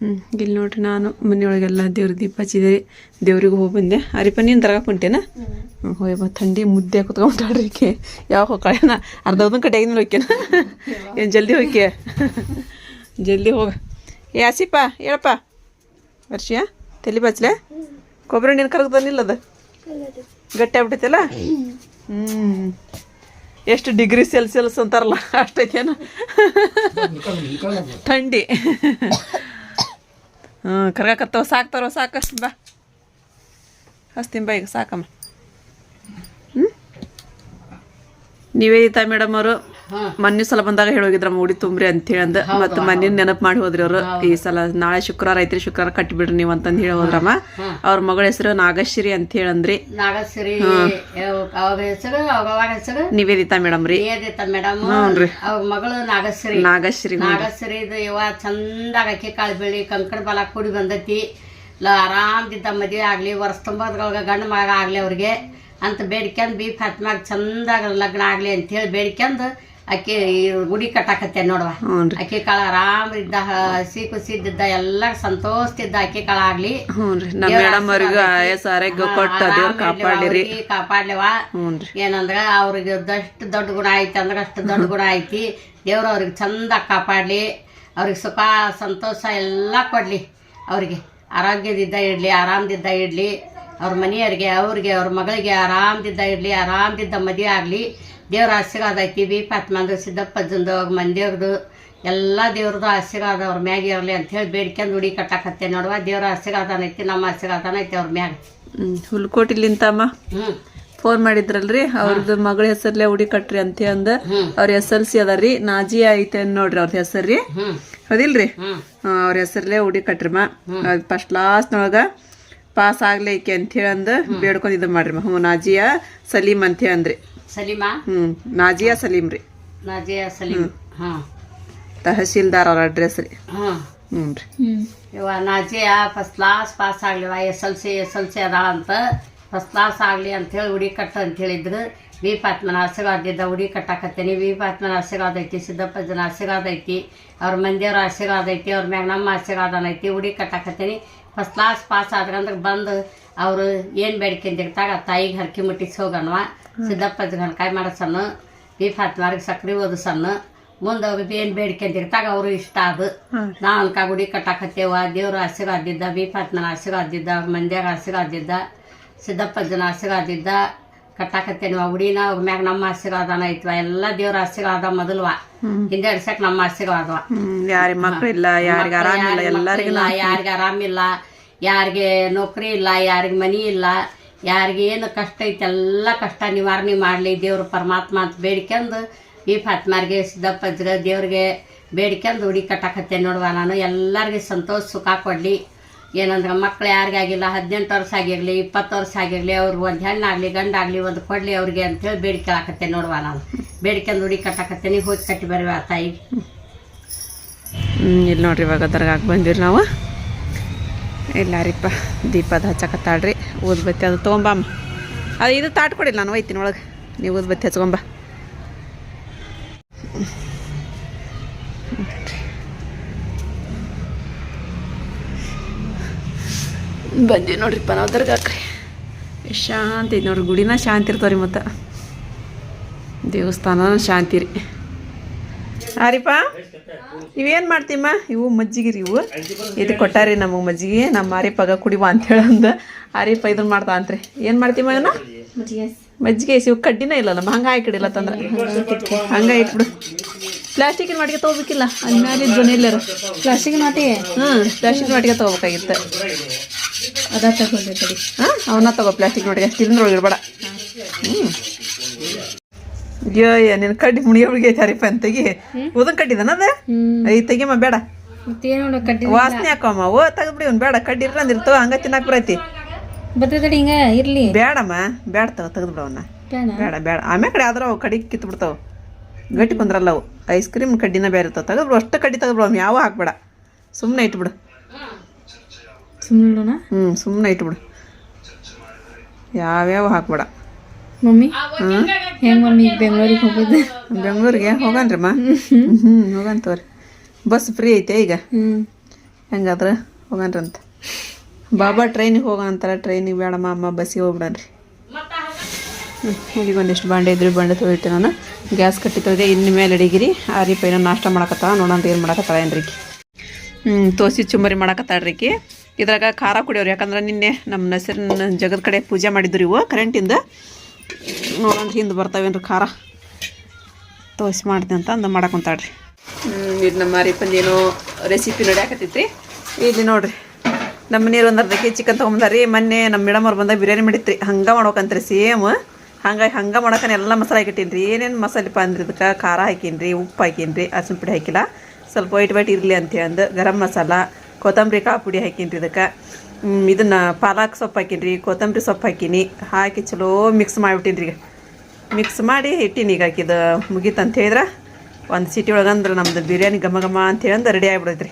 ಹ್ಞೂ ಇಲ್ಲಿ ನೋಡ್ರಿ ನಾನು ಮನೆಯೊಳಗೆಲ್ಲ ದೇವ್ರ ದೀಪ ಹಚ್ಚಿದೆ ದೇವ್ರಿಗೆ ಹೋಗಿ ಬಂದೆ. ಅರಿಪ ನೀನು ತರಗಕ್ಕೆ ಹೊಂಟೇನ? ಹ್ಞೂ ಹೋಯ್ ಬಾ ಥಂಡಿ ಮುದ್ದೆ ಕುತ್ಕೊಂಡ್ರಿ ಯಾವ ಹೋಗ್ಕಳೇನ ಅರ್ಧ ಉದನ್ ಕಡೆ ಆಗಿನ ಏನು ಜಲ್ದಿ ಹೋಯ್ಕೆ ಜಲ್ದಿ ಹೋಗ. ಏ ಆಸಿಪ ಹೇಳಪ್ಪ. ವರ್ಷಿಯ ತಲೆ ಬಚ್ಲೆ? ಕೊಬ್ಬರಿ ನೀನು ಕರಗ್ ಬಂದಿಲ್ಲ ಅದು? ಗಟ್ಟಿ ಆಗ್ಬಿಟ್ಟೈತಲ್ಲ? ಹ್ಞೂ ಎಷ್ಟು ಡಿಗ್ರಿ ಸೆಲ್ಸಿಯಸ್ ಅಂತಾರಲ್ಲ ಅಷ್ಟೈತೇನ? ಥಂಡಿ. ಹ್ಞೂ ಕರ್ಗಾಕತ್ತವ. ಸಾಕ್ತಾರೋ ಸಾಕಷ್ಟು ಬಾ. ಹಸ್ತೀನಿ ಬಾ ಈಗ ಸಾಕಮ್ಮ. ಹ್ಞೂ ನಿವೇದಿತಾ ಮೇಡಮ್ ಅವರು? ಮೊನ್ನೆ ಸಲ ಬಂದಾಗ ಹೇಳೋಗಿದ್ರ ಮೂಡಿ ತುಂಬ್ರಿ ಅಂತೇಳಿ ಅಂದ. ಮತ್ತ ಮೊನ್ನೆ ನೆನಪು ಮಾಡಿ ಹೋದ್ರಿ ಅವ್ರು ಈ ಸಲ ನಾಳೆ ಶುಕ್ರವಾರ ಐತ್ರಿ ಶುಕ್ರವಾರ ಕಟ್ಟಿಬಿಡ್ರಿ ನೀವು ಅಂತಂದ್ ಹೇಳಿ ಹೋದ್ರಮ್ಮ ಅವ್ರ ಮಗಳ ಹೆಸರು ನಾಗಶ್ರೀ ಅಂತ ಹೇಳಂದ್ರಿ ನಾಗಶ್ರೀ ಹೆಸರು ನಿವೇದಿತಾ ಮೇಡಮ್ ರೀ. ನಿವೇದಿತಾ ಮೇಡಮ್ ಹ್ಞೂನ್ರಿ. ಅವ್ರ ಮಗಳು ನಾಗಶ್ರೀ. ನಾಗಶ್ರೀ ನಾಗಶ್ರೀ ಇವ ಚಂದಾಗ ಅಕ್ಕಿ ಕಾಳು ಬೆಳಿ ಕಂಕಣ ಬಲ ಕೂಡಿ ಬಂದೈತಿ. ಲ ಆರಾಮ್ದಿದ್ದ ಮದುವೆ ಆಗ್ಲಿ ವರ್ಷ ತುಂಬದ್ರೊಳಗ ಗಂಡು ಮಗ ಆಗ್ಲಿ ಅವ್ರಿಗೆ. ಅಂತ ಬೇಡ್ಕ್ಯಂದ್ ಬಿ ಫಾತ್ಮಾಗ ಚಂದಾಗ ಲಗ್ನ ಆಗ್ಲಿ ಅಂತ ಹೇಳಿ ಬೇಡ್ಕ್ಯಂದ್ ಅಕ್ಕಿ ಗುಡಿ ಕಟ್ಟಾಕತ್ತೆ ನೋಡುವ? ಅಕ್ಕಿ ಕಾಳು ಆರಾಮ್ ಇದ್ದ ಹಸಿ ಕುಸಿದ್ದ ಎಲ್ಲ ಸಂತೋಷದಿದ್ದ ಅಕ್ಕಿ ಕಾಳು ಆಗ್ಲಿ. ಹ್ಞೂ ರೀ ನಮ್ಮ ಮೇಡಮ್ ಅವ್ರಿಗೂ ಆಯಸ್ ಆರೋಗ್ಯ ಕೊಟ್ಟು ದೇವ್ರು ಕಾಪಾಡಿರಿ ಅವ್ರಿಗೆ ಕಾಪಾಡ್ಲಿವ. ರೀ ಏನಂದ್ರ ಅವ್ರಿಗೆ ಅದಷ್ಟು ದೊಡ್ಡ ಗುಣ ಐತಿ ಅಂದ್ರೆ ಅಷ್ಟು ದೊಡ್ಡ ಗುಣ ಐತಿ. ದೇವ್ರು ಅವ್ರಿಗೆ ಚಂದ ಕಾಪಾಡ್ಲಿ. ಅವ್ರಿಗೆ ಸುಖ ಸಂತೋಷ ಎಲ್ಲ ಕೊಡ್ಲಿ. ಅವ್ರಿಗೆ ಆರೋಗ್ಯದಿಂದ ಇಡ್ಲಿ ಆರಾಮದಿದ್ದ ಇಡ್ಲಿ. ಅವ್ರ ಮನೆಯವ್ರಿಗೆ ಅವ್ರಿಗೆ ಅವ್ರ ಮಗಳಿಗೆ ಆರಾಮದಿದ್ದ ಇಡ್ಲಿ ಆರಾಮದಿದ್ದ ಮದುವೆ ಆಗಲಿ. ದೇವ್ರ ಆಶೀರ್ವಾದ ಐತಿ ಬಿ ಪಾತ್ಮಂದು ಸಿದ್ದಪ್ಪಜ್ಜಂದು ಅವ್ರ ಮಂದಿಯವ್ರದ್ದು ಎಲ್ಲ ದೇವ್ರದ್ದು ಆಶೀರ್ವಾದ ಅವ್ರ ಮ್ಯಾಗ ಇರಲಿ ಅಂತ ಹೇಳಿ ಬೇಡ್ಕೊಂಡು ಉಡಿ ಕಟ್ಟಾಕತ್ತೆ ನೋಡುವ. ದೇವ್ರ ಆಶೀರ್ವಾದ ಐತಿ ನಮ್ಮ ಆಶೀರ್ವಾದನ ಐತಿ ಅವ್ರ ಮ್ಯಾಗ. ಹ್ಮ್ ಹುಲ್ಕೋಟಿಲಿಂತಮ್ಮ ಹ್ಞೂ ಫೋನ್ ಮಾಡಿದ್ರಲ್ರಿ? ಅವ್ರದ್ದು ಮಗಳ ಹೆಸರ್ಲೆ ಉಡಿ ಕಟ್ರಿ ಅಂತ ಅಂದ. ಅವ್ರ ಎಸ್ ಎಲ್ ಸಿ ಅದಾರಿ ನಾಜಿ ಐತೆ ನೋಡ್ರಿ ಅವ್ರ ಹೆಸರ್ರಿ. ಹೌದಿಲ್ರಿ? ಅವ್ರ ಹೆಸರ್ಲೆ ಉಡಿ ಕಟ್ರಿಮ ಫಸ್ಟ್ ಲಾಸ್ಟ್ನೊಳಗ ಪಾಸ್ ಆಗ್ಲೈಕೆ ಅಂತ ಹೇಳಿ ಅಂದ ಬೇಡ್ಕೊಂಡ್ ಇದು ಮಾಡ್ರಿ ಹ್ಞೂ ನಾಜಿಯಾ ಸಲೀಮ್ ಅಂತ ಹೇಳಿ ಅಂದ್ರಿ ಸಲೀಮಾ? ಹ್ಞೂ ನಾಜಿಯಾ ಸಲೀಮ್ ರೀ. ನಾಜಿಯಾ ಸಲೀಮ್. ಹಾಂ. ತಹಸೀಲ್ದಾರ್ ಅವ್ರ ಅಡ್ರೆಸ್ ರೀ. ಹಾಂ. ಹ್ಞೂ ರೀ. ಇವ Nazia first class pass ಆಗ್ಲಿವ S L C S L C ಅದಾಳಂತ first class ಆಗಲಿ ಅಂಥೇಳಿ ಉಡಿ ಕಟ್ಟು ಅಂತ ಹೇಳಿದ್ರು. ವಿ ಪಾತ್ಮನ ಆಶೀರ್ವಾದ ಇದ್ದ ಉಡಿ ಕಟ್ಟಾಕತ್ತೇನಿ. ವಿ ಪಾತ್ಮನ ಆಶೀರ್ವಾದ ಐತಿ ಸಿದ್ದಪ್ಪಜ್ಜನ ಆಶೀರ್ವಾದ ಐತಿ ಅವ್ರ ಮಂದಿಯವ್ರ ಆಶೀರ್ವಾದ ಐತಿ ಅವ್ರ ಮ್ಯಾಗ ನಮ್ಮ ಆಶೀರ್ವಾದನ ಐತಿ ಉಡಿ ಕಟ್ಟಾಕತ್ತೇನಿ. ಫಸ್ಟ್ ಕ್ಲಾಸ್ ಪಾಸ್ ಆದ್ರಂದ್ರೆ ಬಂದು ಅವರು ಏನು ಇರ್ತಾಗ ತಾಯಿಗೆ ಹರಕೆ ಮುಟ್ಟಿಸಿ ಹೋಗನ್ವ. ಸಿದ್ದಪ್ಪಜ್ಜನ ಕಾಯಿ ಮಾಡೋ ಸಣ್ಣ ವಿ ಫಾತ್ಮಾರಿಗೆ ಸಕ್ರೆ ಓದು ಸಣ್ಣ. ಮುಂದೆ ಅವ್ರಿಗೆ ಏನು ಬೇಡ್ಕೊಂಡಿರ್ತಾಗ ಅವರು ಇಷ್ಟ ಅದು ನಾವು ಅನ್ಕ ಗುಡಿ ಕಟ್ಟಾಕತ್ತೇವ ದೇವ್ರ ಆಶೀರ್ವಾದಿದ್ದ ಬೀಫ್ ಬಿ ಆಶೀರ್ವಾದಿದ್ದ ಮಂದ್ಯಾಗ ಆಶೀರ್ವಾದಿದ್ದ ಸಿದ್ದಪ್ಪಜ್ಜನ ಆಶೀರ್ವಾದಿದ್ದ ಕಟ್ಟಾಕತ್ತೇನಿವ ಉಡಿನ ಅವ್ರ ಮ್ಯಾಗ ನಮ್ಮ ಆಶೀರ್ವಾದನ ಐತ್ವ ಎಲ್ಲ ದೇವ್ರ ಆಶೀರ್ವಾದ ಮೊದಲ್ವ. ಹಿಂದೆ ಅಡ್ಸಕ್ ನಮ್ಮ ಆಶೀರ್ವಾದವ ಯಾರಿಗೆ ಮಕ್ಳಿಲ್ಲ ಯಾರಿಗೆ ಆರಾಮಿಲ್ಲ ಎಲ್ಲರಿಗೂ ಇಲ್ಲ ಯಾರಿಗೆ ಆರಾಮಿಲ್ಲ ಯಾರಿಗೆ ನೌಕರಿ ಇಲ್ಲ ಯಾರಿಗೆ ಮನಿ ಇಲ್ಲ. ಯಾರಿಗೆ ಏನು ಕಷ್ಟ ಐತೆ, ಎಲ್ಲ ಕಷ್ಟ ನಿವಾರಣೆ ಮಾಡಲಿ, ದೇವ್ರ ಪರಮಾತ್ಮ ಅಂತ ಬೇಡ್ಕೊಂಡು ಈ ಫಾತ್ಮಾರ್ಗೆ, ಸಿದ್ದಪ್ಪಜ್ಗ, ದೇವ್ರಿಗೆ ಬೇಡ್ಕೊಂಡು ಉಡಿ ಕಟ್ಟಾಕತ್ತೆ ನೋಡುವ ನಾನು. ಎಲ್ಲರಿಗೆ ಸಂತೋಷ, ಸುಖ ಕೊಡಲಿ. ಏನಂದ್ರೆ ಮಕ್ಳು ಯಾರಿಗಾಗಿಲ್ಲ ಹದಿನೆಂಟು ವರ್ಷ ಆಗಿರಲಿ, ಇಪ್ಪತ್ತು ವರ್ಷ ಆಗಿರಲಿ ಅವ್ರಿಗೆ ಒಂದು ಹೆಣ್ಣಾಗಲಿ, ಗಂಡಾಗಲಿ, ಒಂದು ಕೊಡಲಿ ಅವ್ರಿಗೆ ಅಂತೇಳಿ ಬೇಡ್ಕೊಳಕತ್ತೆ ನೋಡುವ ನಾನು. ಬೇಡ್ಕೊಂಡು ಉಡಿ ನೀವು ಹೋಗಿ ಕಟ್ಟಿ ಬರುವ ತಾಯಿ. ಇಲ್ಲಿ ನೋಡ್ರಿ ಇವಾಗ ದರ್ಗಾಕ್ ಬಂದಿರಿ ನಾವು. ಇಲ್ಲಾರಿಪ್ಪ, ದೀಪದ ಹಚ್ಚಕತ್ತಾಳ್ರಿ. ಊದ್ಬತ್ತಿ ಅದು ತೊಗೊಂಬಮ್ಮ ಅದು ಇದು ತಾಟ್ ಕೊಡಿಲ್ಲ ನಾನು ಒಯ್ತೀನಿ ಒಳಗೆ. ನೀವು ಊದ್ಬತ್ತಿ ಹಚ್ಕೊಂಬ ಬಂದ್ವಿ ನೋಡ್ರಿಪ್ಪ ನಾವು ದರ್ಗಾಕ್ರಿ ಶಾಂತಿ ನೋಡ್ರಿ, ಗುಡಿನ ಶಾಂತಿ ಇರ್ತಾವ್ರಿ ಮತ್ತು. ದೇವಸ್ಥಾನ ಶಾಂತಿ ರೀ. ಆರಿಪ್ಪ ಇವೇನು ಮಾಡ್ತೀಮ್ಮ? ಇವು ಮಜ್ಜಿಗೆ ರೀ ಇವು. ಇದು ಕೊಟ್ಟಾರಿ ನಮಗೆ ಮಜ್ಜಿಗೆ ನಮ್ಮ ಆರಿಪ್ಪಗ ಕುಡಿವ ಅಂತ ಹೇಳಂದ ಹರಿಪ ಇದನ್ನ ಮಾಡ್ತಾ ಅಂತ್ರಿ. ಏನು ಮಾಡ್ತೀಮ್ಮ ಇವನ್ನ? ಮಜ್ಜಿಗೆ ಇವು ಕಡ್ಡಿನ ಇಲ್ಲ ನಮ್ಮ ಹಂಗೆ ಹಾಕಿಡಿಲ್ಲ ತಂದ್ರ. ಹಂಗೆ ಇಟ್ಬಿಡು. ಪ್ಲಾಸ್ಟಿಕ್ ಮಾಡಿಗೆ ತಗೋಬೇಕಿಲ್ಲ? ಅಲ್ಲಿ ಮ್ಯಾಲೆ ಧ್ವನಿ ಇಲ್ಲ ಪ್ಲಾಸ್ಟಿಕ್ ಮಾಡಿ ಹ್ಮ್ ಪ್ಲಾಸ್ಟಿಕ್ ಮಾಡಿಗೆ ತೊಗೋಬೇಕಾಗಿತ್ತು. ಅದ ತಗೊಂಡೆ ತಡಿ. ಹಾಂ ಅವನ್ನ ತಗೋ ಪ್ಲಾಸ್ಟಿಕ್ ಮಾಡಿಗೆ ಸ್ಟೀಲಿನ ಒಳಗೆ ಇಡಬೇಡ ಹ್ಞೂ ಅಯ್ಯೋ ನಿನ್ನ ಕಡ್ಡಿ ಮುಣಿಯೋಳಿಗೆ ಮುಣಿಗೆ ಐತಾರಿಪ್ಪ ಅಂತ ತೆಗಿ. ಉದನ್ ಕಡ್ಡಿದನ ಅದ? ಐ ತೆಗಿಯಮ್ಮ ಬೇಡ. ವಾಸನೆ ಹಾಕಮ್ಮ. ಓ ತೆಗೆದ್ಬಿಡಿ ಅವ್ನು ಬೇಡ. ಕಡ್ಡಿ ಇರ್ಲಂದ್ ಇರ್ತವ ಹಂಗ ತಿನ್ನಕ್ ಬರೈತಿ. ಬರ್ತದಡಿ ಹಿಂಗ ಇರ್ಲಿ. ಬೇಡಮ್ಮ ಬೇಡ ತಗೋ ತೆಗೆದ್ಬಿಡ ಅವನ್ನ ಬೇಡ. ಬೇಡ ಬೇಡ. ಆಮೇಲೆ ಕಡೆ ಆದ್ರೆ ಅವು ಕಡಿ ಕಿತ್ತು ಬಿಡ್ತಾವ. ಗಟ್ಟಿ ಕುಂದ್ರಲ್ಲ ಅವು. ಐಸ್ ಕ್ರೀಮ್ ಕಡ್ಡಿನ ಬೇರೆ ಇರ್ತಾವ. ತೆಗೆದ್ಬಿಡು ಅಷ್ಟು ಕಡ್ಡಿ ತೆಗೆದ್ಬಿಡು ಅವ್ನು ಯಾವ ಹಾಕ್ಬೇಡ. ಸುಮ್ಮನೆ ಇಟ್ಬಿಡು ಸುಮ್ಮನೆ ಹ್ಞೂ ಸುಮ್ಮನೆ ಇಟ್ಬಿಡು ಯಾವ್ಯಾವ ಹಾಕ್ಬೇಡ. ಮಮ್ಮಿ? ಹೆಂಗ್ ಮಮ್ಮಿ ಈಗ ಬೆಂಗಳೂರಿಗೆ ಹೋಗೋದು? ಬೆಂಗಳೂರಿಗೆ? ಹೋಗನ್ರಮ್ಮ ಹ್ಞೂ ಹೋಗನ್ ತೋರಿ. ಬಸ್ ಫ್ರೀ ಐತೆ ಈಗ? ಹ್ಞೂ ಹೆಂಗಾದ್ರೆ? ಹೋಗನ್ರಂತ ಬಾಬಾ ಟ್ರೈನಿಗೆ ಹೋಗೋ ಅಂತಾರೆ ಟ್ರೈನಿಗೆ ಬೇಡಮ್ಮ ಅಮ್ಮ ಬಸ್ಸಿಗೆ ಹೋಗ್ಬಿಡನ್ರಿ ಈಗ ಒಂದಿಷ್ಟು ಬಾಂಡೆ ಇದ್ರಿ ಬಾಂಡೆ ತೊಳಿತೆ ನಾನು. ಗ್ಯಾಸ್ ಕಟ್ಟಿ ತೊಳೆದೆ ಇನ್ನು ಮೇಲೆ ಅಡಿಗಿರಿ. ಆರಿ ಪೈನ ನಾಷ್ಟ ಮಾಡಕತ್ತಾಳ ನೋಡೋಣ ಏನು ಮಾಡಕತ್ತಾಳ ಏನ್ರಿಕಿ ಹ್ಞೂ ತೋಸಿ ಚುಮ್ಮರಿ ಮಾಡಕತ್ತಾಳ್ರಿ ಈಕಿ. ಇದ್ರಾಗ ಖಾರ ಕುಡಿಯೋರು ಯಾಕಂದ್ರೆ ನಿನ್ನೆ ನಮ್ಮ ನಸಿರಿನ ಜಗದ ಕಡೆ ಪೂಜೆ ಮಾಡಿದ್ರು ಇವು ಕರೆಂಟಿಂದ ನೋಡೋಣ ಹಿಂದೆ ಬರ್ತಾವೇನ್ರಿ ಖಾರ. ತೋಸಿ ಮಾಡ್ತೀನಿ ಅಂತ ಅಂದು ಮಾಡಕೊಂತಾಳ್ರಿ ಇದು ನಮ್ಮ ರೀಪಂದೇನೋ ರೆಸಿಪಿ ನೋಡ್ಯಾಕತ್ತೈತ್ರಿ ಇಲ್ಲಿ ನೋಡ್ರಿ ನಮ್ಮ ನೀರು ಒಂದು ಅರ್ಧ ಕೆ ಚಿಕನ್ ತೊಗೊಂಬಂದಾರಿ. ಮೊನ್ನೆ ನಮ್ಮ ಮೇಡಮ್ ಅವ್ರು ಬಂದಾಗ ಬಿರಿಯಾನಿ ಮಾಡಿತ್ರಿ. ಹಂಗೆ ಮಾಡೋಕಂತ್ರಿ ಸೇಮ್ ಹಂಗಾಗಿ ಹಂಗೆ ಮಾಡೋಕೆ ಎಲ್ಲ ಮಸಾಲೆ ಹಾಕಿಟ್ಟೀನಿ ರೀ ಏನೇನು ಮಸಾಲೆಪ್ಪ ಅಂದ್ರೆ ಇದಕ್ಕೆ? ಖಾರ ಹಾಕೀನಿ ರೀ ಉಪ್ಪು ಹಾಕೀನಿ ರೀ ಅರ್ಶಿನ ಪುಡಿ ಹಾಕಿಲ್ಲ. ಸ್ವಲ್ಪ ವೈಟ್ ವೈಟ್ ಇರಲಿ ಅಂತೇಳಿ ಅಂದು. ಗರಂ ಮಸಾಲ ಕೊತ್ತಂಬರಿ ಕಾಳು ಪುಡಿ ಹಾಕೀನಿ ರೀ ಇದಕ್ಕೆ. ಇದನ್ನು ಪಾಲಕ್ ಸೊಪ್ಪು ಹಾಕಿನ್ರಿ ರೀ ಕೊತ್ತಂಬರಿ ಸೊಪ್ಪು ಹಾಕೀನಿ, ಹಾಕಿ ಚಲೋ ಮಿಕ್ಸ್ ಮಾಡಿಬಿಟ್ಟಿನಿ ರೀ ಮಿಕ್ಸ್ ಮಾಡಿ ಇಟ್ಟೀನಿ ಈಗ ಹಾಕಿದ ಮುಗೀತು ಅಂತ ಹೇಳಿದ್ರೆ ಒಂದು ಸಿಟಿ ಒಳಗಂದ್ರೆ ನಮ್ದು ಬಿರಿಯಾನಿ ಘಮ ಘಮ ಅಂತ ಹೇಳಂದ್ರೆ ರೆಡಿ ರೀ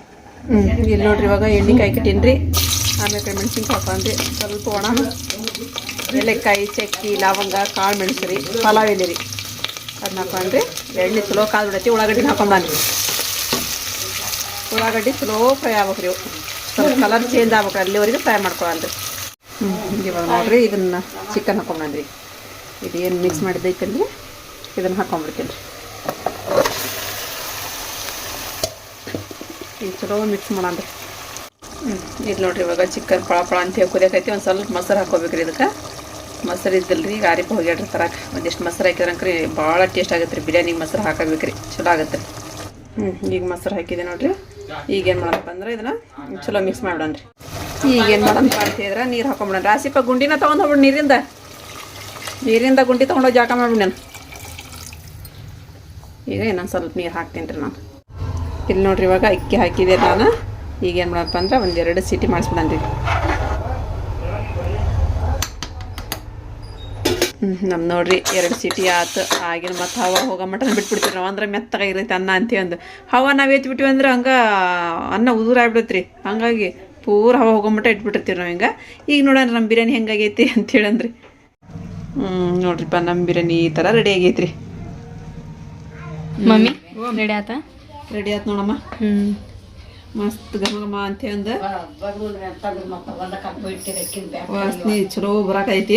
ಹ್ಞೂ ಇಲ್ಲಿ ನೋಡ್ರಿ ಇವಾಗ ಎಣ್ಣೆ ಕಾಯ್ಕಿಟ್ಟೀನಿ ರೀ ಆಮೇಲೆ ಮೆಣಸಿನ್ಕಾಯಿ ಹಾಕೊಂಡ್ರಿ ಸ್ವಲ್ಪ ಒಣ ಏಲಕ್ಕಾಯಿ, ಚಕ್ಕಿ, ಲವಂಗ, ಕಾಳು ಮೆಣಸು ರೀ ಪಲಾವ್ ಎಲೆ ರೀ ಅದನ್ನ ಹಾಕೊಂಡ್ರಿ ಎಣ್ಣೆ ಚಲೋ ಕಾದು ಬಿಡೈತಿ, ಉಳ್ಳಾಗಡ್ಡಿನ ಹಾಕೊಂಬಂದ್ರಿ ಉಳ್ಳಾಗಡ್ಡಿ ಚಲೋ ಫ್ರೈ ಆಗ್ಬೇಕು ರೀ ಕಲರ್ ಚೇಂಜ್ ಆಗ್ಬೇಕು. ಅಲ್ಲಿವರೆಗೂ ಫ್ರೈ ಮಾಡ್ಕೊಳನ್ರಿ ಹ್ಞೂ ಇವಾಗ ನೋಡ್ರಿ, ಇದನ್ನ ಚಿಕನ್ ಹಾಕೊಂಬಂದ್ರಿ ಇದು ಏನು ಮಿಕ್ಸ್ ಮಾಡಿದ್ದೈತಲ್ರಿ ಇದನ್ನು ಹಾಕೊಂಡ್ಬಿಡ್ತೀನಿ ರೀ ಈಗ ಚಲೋ ಮಿಕ್ಸ್ ಮಾಡನ್ರಿ ಹ್ಞೂ ಇದು ನೋಡ್ರಿ ಇವಾಗ ಚಿಕನ್ ಪಳ ಪಳ ಅಂತ ಹೇಳಿ ಕುದಿಯಕೈತಿ. ಒಂದು ಸ್ವಲ್ಪ ಮೊಸರು ಹಾಕೋಬೇಕ್ರಿ ಇದಕ್ಕೆ. ಮೊಸರು ಇದ್ದಲ್ರಿ, ಈಗ ಆರಿಪ ಹೋಗ್ಯಾಡ್ರಿ ತರಕ. ಒಂದಿಷ್ಟು ಮೊಸರು ಹಾಕಿದ್ರಂಕ್ರಿ ಭಾಳ ಟೇಸ್ಟ್ ಆಗುತ್ತೆ ರೀ ಬಿರಿಯಾನಿಗೆ ಮೊಸರು ಹಾಕಬೇಕ್ರಿ ಚಲೋ ಆಗುತ್ತೆ ರೀ ಹ್ಞೂ ಈಗ ಮೊಸರು ಹಾಕಿದೆ ನೋಡ್ರಿ. ಈಗ ಏನು ಮಾಡಪ್ಪ ಅಂದ್ರೆ ಇದನ್ನ ಚಲೋ ಮಿಕ್ಸ್ ಮಾಡ್ಬಿಡನ್ರಿ ಈಗ ಏನು ಮಾಡ್ತಿದ್ರೆ ನೀರು ಹಾಕೊಂಬಿಡೋಣ ರಾಸಿಪ ಗುಂಡಿನ ತೊಗೊಂಡು ಹೋಗ್ಬಿಡು ನೀರಿಂದ. ನೀರಿಂದ ಗುಂಡಿ ತೊಗೊಂಡೋಗಿ ಜಾಕ ಮಾಡ್ಬಿಡೋಣ ಈಗ ಇನ್ನೊಂದು ಸ್ವಲ್ಪ ನೀರು ಹಾಕ್ತೀನಿ ರೀ ನಾನು. ಇಲ್ಲಿ ನೋಡ್ರಿ ಇವಾಗ ಅಕ್ಕಿ ಹಾಕಿದೆ ನಾನು. ಈಗ ಏನು ಮಾಡಪ್ಪ ಅಂದ್ರೆ ಒಂದೆರಡು ಸಿಟಿ ಮಾಡಿಸ್ಬಿಡನ್ರಿ ನಮ್ಮ ನೋಡ್ರಿ ಎರಡು ಸಿಟಿ ಆತು ಆಗಿನ ಮತ್ತು ಹವ ಹೋಗೋ ಮಟನ್ ಬಿಟ್ಬಿಡ್ತೀವಿ ನಾವು ಅಂದ್ರೆ ಮೆತ್ತಗಾಗಿರೈತೆ ಅನ್ನ ಅಂತೀವಿ ಅಂದು ಹವ ನಾವು ಎತ್ಬಿಟ್ಟಿವಿ ಅಂದ್ರೆ ಹಂಗೆ ಅನ್ನ ಉದುರಾಗ್ಬಿಡತ್ರಿ ಹಂಗಾಗಿ ಪೂರ ಹವ ಹೋಗೋ ಮಟ್ಟ ಇಟ್ಬಿಟ್ಟಿರ್ತೀವಿ ನಾವು ಹಿಂಗೆ ಈಗ ನೋಡೋಣ ನಮ್ಮ ಬಿರಿಯಾನಿ ಹೆಂಗಾಗೈತಿ ಅಂತೇಳಂದ್ರಿ ಹ್ಞೂ ನೋಡ್ರಿಪ್ಪ ನಮ್ಮ ಬಿರಿಯಾನಿ ಈ ಥರ ರೆಡಿ ಆಗೈತ್ರಿ ಮಮ್ಮಿ ರೆಡಿ ಆತ ರೆಡಿ ಆಯ್ತು ನೋಡಮ್ಮ ಹ್ಞೂ ಮಸ್ತ್ ಘಮ ಘಮ ಅಂತ ಅಂದ ವಾಸನೆ ಚಲೋ ಬರಾಕೈತಿ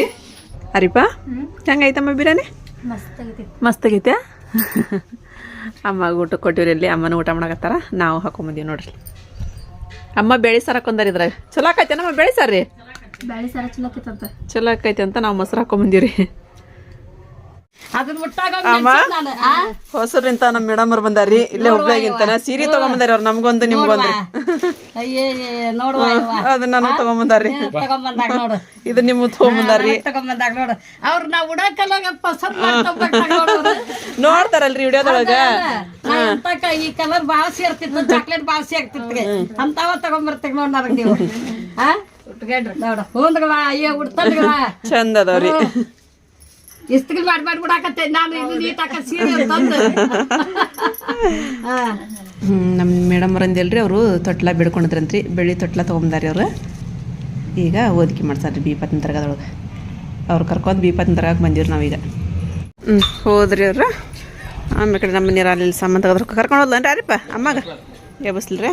ಅರಿಪ ಹೆಂಗೈತಮ್ಮ ಬಿರಿಯಾನಿ ಮಸ್ತ್ ಆಗೈತಿ ಮಸ್ತ್ ಆಗೈತೆ ಅಮ್ಮ ಊಟ ಕೊಟ್ಟಿವ್ರಿ ಇಲ್ಲಿ ಅಮ್ಮನ ಊಟ ಮಾಡಕತ್ತಾರ. ನಾವು ಹಾಕೊಂಬಂದೀವಿ ನೋಡ್ರಿ. ಅಮ್ಮ ಬೇಳೆ ಸಾರು ಹಾಕೊಂಡಾರ ಇದ್ರಾಗ. ಚಲೋ ಆಕೈತೆ ನಮ್ಮ ಬೇಳೆ ಸಾರು ರೀ ಚಲೋ ಆಕೈತೆ ಅಂತ ನಾವು ಮೊಸರು ಹಾಕೊಂಬಂದೀವ್ರಿ. ರೀ ಅಮ್ಮ ನಮ್ ಮೇಡಮ್ ಅವ್ರು ಬಂದಾರಿ ಇಲ್ಲೇ ಹುಬ್ಳಿಯಾಗಿಂತಾನ ಸೀರೆ ತಗೊಂಬಂದಾರಿ ಅವ್ರು ನಮ್ಗೊಂದು ನೋಡುವ. ಅದನ್ನ ನಾನು ನೋಡು. ಇದು ನಿಮ್ಮ ತಗೊಂಬಂದಾರಿ. ನೋಡ್ತಾರಲ್ರಿ ವಿಡಿಯೋದೊಳಗ. ಈ ಕಲರ್ ಬಾಳ ಸೇರ್ತಿತ್ತು ಚಾಕ್ಲೇಟ್ ಬಾಳ ಸೇರ್ತಿತ್ತು ಅಂತಾವ ತಗೊಂಬರ್ತೀವಿ ನೋಡ್ ನನಗ್ ನೀವು. ಚಂದ ಅದಾವ್ರಿ. ಇಸ್ತ್ರಿ ಮಾಡಿ ಮಾಡಿ ಬಿಡಾಕತ್ತೆ. ನಾನು ಇದು ನೀಟಾಕ ಸೀರೆ ತಂದು. ನಮ್ಮ ಮೇಡಮ್ ಅವ್ರಂದಿಲ್ರಿ ಅವರು ತೊಟ್ಲ ಬಿಡ್ಕೊಂಡಿದ್ರಂತ್ರಿ ಬೆಳ್ಳಿ ತೊಟ್ಲ ತೊಗೊಂಬಂದಾರಿ ಅವ್ರು. ಈಗ ಓದಿಕೆ ಮಾಡ್ಸಾರಿ ಬಿ ಇಪ್ಪತ್ತನೇ ತರಗದೊಳಗೆ. ಅವ್ರು ಕರ್ಕೊಂಡು ಬಿ ಇಪ್ಪತ್ತನೇ ತರಗಕ್ಕೆ ಬಂದಿವ್ರಿ ನಾವೀಗ. ಹ್ಞೂ ಹೋದ್ರಿ ಅವ್ರು. ಆಮೇಲೆ ಕಡೆ ನಮ್ಮ ನೀರು ಅಲ್ಲಿ ಸಾಮಾನು ತೆಗೆದ್ರು ಕರ್ಕೊಂಡು ಹೋದ್ಲನ್ರಿ ಅರಿಪ್ಪ ಅಮ್ಮಾಗ? ರೀ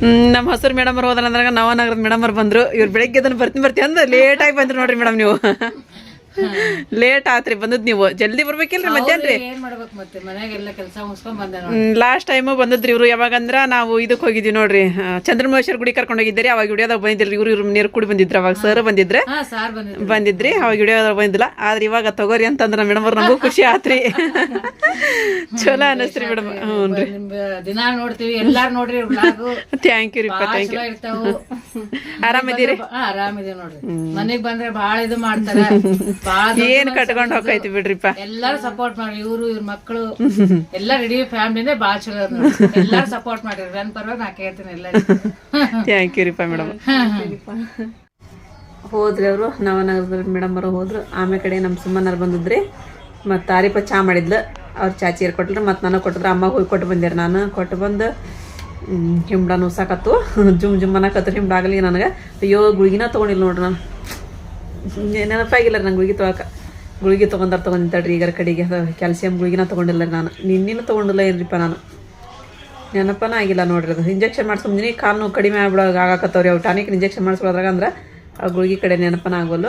ಹ್ಞೂ ನಮ್ಮ ಹಸಿರು ಮೇಡಮ್ ಅವ್ರು ಹೋದ್ರ ಅಂದಾಗ ನವನಗರದ ಮೇಡಮ್ ಅವ್ರು ಬಂದರು. ಇವ್ರು ಬೆಳಗ್ಗೆ ಅದನ್ನು ಬರ್ತೀನಿ ಬರ್ತೀನಿ ಅಂದ್ರೆ ಲೇಟಾಗಿ ಬಂದ್ರಿ ನೋಡ್ರಿ ಮೇಡಮ್ ನೀವು. ಲೇಟ್ ಆತ್ರಿ ಬಂದದ್ ನೀವು. ಜಲ್ದಿ ಬರ್ಬೇಕಿಲ್ರಿ ಮಧ್ಯಾಹ್ನ ರೀ ಏನ್ ಮಾಡ್ಬೇಕು ಮತ್ತೆ? ಮನ್ಯಾಗೆಲ್ಲ ಕೆಲಸ ಮುಗಿಸ್ಕೊಂಡ್ ಬಂದೆ ಲಾಸ್ಟ್ ಟೈಮು ಬಂದದ್ರಿ ಇವರು ಯಾವಾಗಂದ್ರ ನಾವು ಇದಕ್ಕೆ ಹೋಗಿದ್ವಿ ನೋಡ್ರಿ. ಆ, ಚಂದ್ರಮಹೇಶ್ವರ ಗುಡಿ ಕರ್ಕೊಂಡು ಹೋಗಿದ್ದೀರಿ ಅವಾಗ ವಿಡಿಯೋದಾಗ ಬಂದಿದ್ರಿ ಇವ್ರು ಇವ್ರು ನೀರು ಕುಡಿ ಬಂದಿದ್ರು ಅವಾಗ ಸರ್ ಬಂದಿದ್ರೆ. ಹಾ ಸಾರ್ ಬಂದಿದ್ರು. ಬಂದಿದ್ರಿ ಅವಾಗ ವಿಡಿಯೋದಾಗ ಬಂದಿಲ್ಲ. ಆದ್ರೆ ಇವಾಗ ತಗೋರಿ ಅಂತಂದ್ರ ಮೇಡಮ್ ಅವ್ರು ನಮಗೂ ಖುಷಿ ಆತ್ರಿ. ಚಲೋ ಅನಸ್ತ್ರಿ ಮೇಡಮ್ ಹ್ಞೂನ್ರಿ ರೀ. ನಿಮ್ ದಿನಾ ನೋಡ್ತೀವಿ ಎಲ್ಲಾರು ನೋಡ್ರಿ ಬ್ಲಾಗು ಥ್ಯಾಂಕ್ ಯು ರೀಪ್ಪ ಥ್ಯಾಂಕ್ ಯು ಚಲೋ ಇರ್ತಾವು. ಆರಾಮಿದ್ದೀರಿ? ಹಾ ನೋಡ್ರಿ. ಮನೆಗ್ ಬಂದ್ರೆ ಬಾಳ ಇದು ಮಾಡ್ತಾರ. ಏನ್ ಕಟ್ಕೊಂಡು ಹೋಗೈತಿ ಬಿಡ್ರಿಪ್ಪ. ಎಲ್ಲಾರು ಸಪೋರ್ಟ್ ಮಾಡಿ ಇವ್ರು ಇವ್ರ ಮಕ್ಕಳು ಎಲ್ಲ ರೆಡಿ ಫ್ಯಾಮಿಲಿನೇ ಬಾಳ ಚಲೋ ಅದ ಎಲ್ಲಾರು ಸಪೋರ್ಟ್ ಮಾಡ್ರಿ. ನನ್ ಪರವಾಗಿ ನಾ ಕೇಳ್ತೀನಿ ಎಲ್ಲರಿಗೂ ಥ್ಯಾಂಕ್ ಯು ರೀಪ್ಪ ಮೇಡಮ್ ಹೋದ್ರಿ ಅವರು ನವನಗರದ ಮೇಡಮ್ ಅವರು ಹೋದ್ರು. ಆಮೇಲೆ ಕಡೆ ನಮ್ಮ ಸುಮ್ಮನವ್ರು ಬಂದಿದ್ರಿ. ಮತ್ತು ತಾರಿಪ ಚಾ ಮಾಡಿದ್ಲು. ಅವ್ರ ಚಾಚಿ ಏರ್ ಕೊಟ್ಲು ಮತ್ತು ನನಗೆ ಕೊಟ್ಟಿದ್ರು ಅಮ್ಮ ಹೋಗಿ ಕೊಟ್ಟು ಬಂದಿರಿ. ನಾನು ಕೊಟ್ಟು ಬಂದು ಹಿಂಬಡ ನುಸಾಕತ್ತು ಜುಮ್ ಜುಮ್ ಅನ್ನಕತ್ತು ಹಿಂಬಡ ಆಗಲಿ ನನಗೆ. ಅಯ್ಯೋ ಗುಳಿಗಿನ ತೊಗೊಂಡಿಲ್ಲ ನೋಡ್ರಿ ನಾನು. ನೆನಪಾಗಿಲ್ಲ ನಂಗೆ ಗುಳಿಗೆ ತೊಗೊಳಕ ಗುಳಿಗೆ ತೊಗೊಂಡಾರ ತೊಗೊಂಡಿದ್ದಾಳ್ರಿ ಈಗ ಕಡೆಗೆ. ಕ್ಯಾಲ್ಸಿಯಂ ಗುಳಿಗೆನ ತೊಗೊಂಡಿಲ್ಲ ನಾನು. ನಿನ್ನಿನ ತೊಗೊಂಡಿಲ್ಲ ಏನ್ರಿಪ್ಪ ನಾನು? ನೆನಪನ ಆಗಿಲ್ಲ ನೋಡ್ರಿ ಅದು. ಇಂಜೆಕ್ಷನ್ ಮಾಡ್ಸ್ಕೊಂದಿನಿ ಕಾಲು ನೋವು ಕಡಿಮೆ ಆಗ್ಬಿಡೋ ಆಗಾಕತ್ತವ್ರಿ. ಅವು ಟಾನಿಕ್ ಇಂಜೆಕ್ಷನ್ ಮಾಡ್ಸ್ಕೊಳೋದ್ರಾಗ ಅಂದ್ರೆ ಆ ಗುಳಿಗೆ ಕಡೆ ನೆನಪನ ಆಗೋಲ್ಲ.